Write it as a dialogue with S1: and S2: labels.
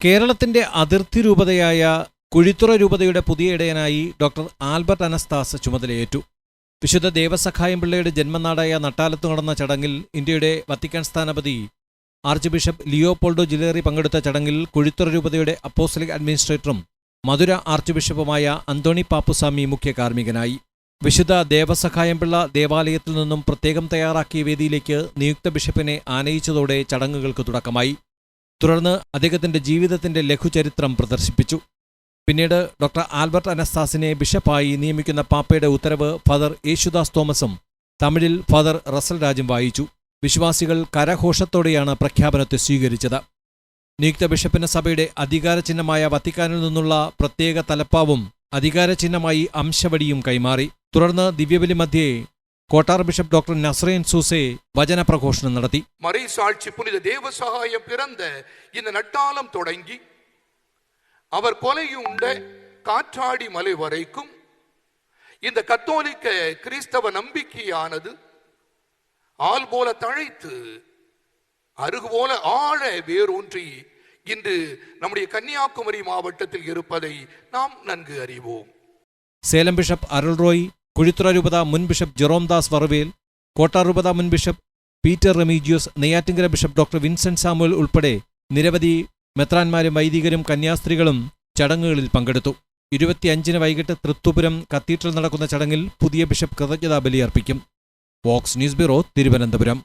S1: കേരളത്തിന്റെ അതിർത്തി രൂപതയായ കുഴിത്തുറ രൂപതയുടെ പുതിയ ഇടയനായി ഡോക്ടർ ആൽബർട്ട് അനസ്താസ് ചുമതലയേറ്റു. വിശുദ്ധ ദേവസഖായം പിള്ളയുടെ ജന്മനാടായ നട്ടാലത്ത് നടന്ന ചടങ്ങിൽ ഇന്ത്യയുടെ വത്തിക്കാൻ സ്ഥാനപതി ആർച്ച് ബിഷപ്പ് ലിയോപോൾഡോ ജിലേറി പങ്കെടുത്ത ചടങ്ങിൽ കുഴിത്തുറ രൂപതയുടെ അപ്പോസ്റ്റലിക് അഡ്മിനിസ്ട്രേറ്ററും മധുര ആർച്ച് ബിഷപ്പുമായ അന്തോണി പാപ്പുസ്വാമി മുഖ്യ കാർമ്മികനായി. വിശുദ്ധ ദേവസഖായംപിള്ള ദേവാലയത്തിൽ നിന്നും പ്രത്യേകം തയ്യാറാക്കിയ വേദിയിലേക്ക് നിയുക്ത ബിഷപ്പിനെ ആനയിച്ചതോടെ ചടങ്ങുകൾക്ക് തുടക്കമായി. തുടർന്ന് അദ്ദേഹത്തിന്റെ ജീവിതത്തിന്റെ ലഘുചരിത്രം പ്രദർശിപ്പിച്ചു. പിന്നീട് ഡോക്ടർ ആൽബർട്ട് അനസ്താസിനെ ബിഷപ്പായി നിയമിക്കുന്ന പാപ്പയുടെ ഉത്തരവ് ഫാദർ യേശുദാസ് തോമസും തമിഴിൽ ഫാദർ റസൽ രാജും വായിച്ചു. വിശ്വാസികൾ കരഘോഷത്തോടെയാണ് പ്രഖ്യാപനത്തെ സ്വീകരിച്ചത്. നിയുക്ത ബിഷപ്പിന് സഭയുടെ അധികാര ചിഹ്നമായ വത്തിക്കാനിൽ നിന്നുള്ള പ്രത്യേക തലപ്പാവും അധികാര ചിഹ്നമായി അംശവടിയും കൈമാറി. തുടർന്ന് ദിവ്യബലി മധ്യേ കോട്ടാർ ബിഷപ്പ് ഡോക്ടർ നസ്രേൻ സൂസെ വചനപ്രഘോഷണം നടത്തി
S2: மறைசாட்சி புனித தேவ சகாயம் பிறந்த இந்த நட்டாலம் தொடங்கி அவர் கொலையுண்ட காற்றாடி மலை வரைக்கும் இந்த கத்தோலிக்க கிறிஸ்தவ நம்பிக்கையானது ஆள் போல தழைத்து அருகு போல ஆழ வேரூன்றி இன்று நம்முடைய கன்னியாகுமரி மாவட்டத்தில் இருப்பதை நாம் நன்கு அறிவோம்
S1: സേലം ബിഷപ്പ് അരുൾ റോയ് കുഴിത്തുറ രൂപത മുൻ ബിഷപ്പ് ജെറോം ദാസ് വറവേൽ കോട്ടാർ രൂപത മുൻ bishop Peter Remigius Neyyattinkara bishop doctor Vincent Samuel ഉൾപ്പെടെ നിരവധി മെത്രാന്മാരും വൈദികരും കന്യാസ്ത്രീകളും ചടങ്ങുകളിൽ പങ്കെടുത്തു. ഇരുപത്തിയഞ്ചിന് വൈകിട്ട് തൃത്തുപുരം കത്തീഡ്രൽ നടക്കുന്ന ചടങ്ങിൽ പുതിയ ബിഷപ്പ് കൃതജ്ഞതാ ബലിയർപ്പിക്കും വോക്സ് ന്യൂസ് ബ്യൂറോ തിരുവനന്തപുരം.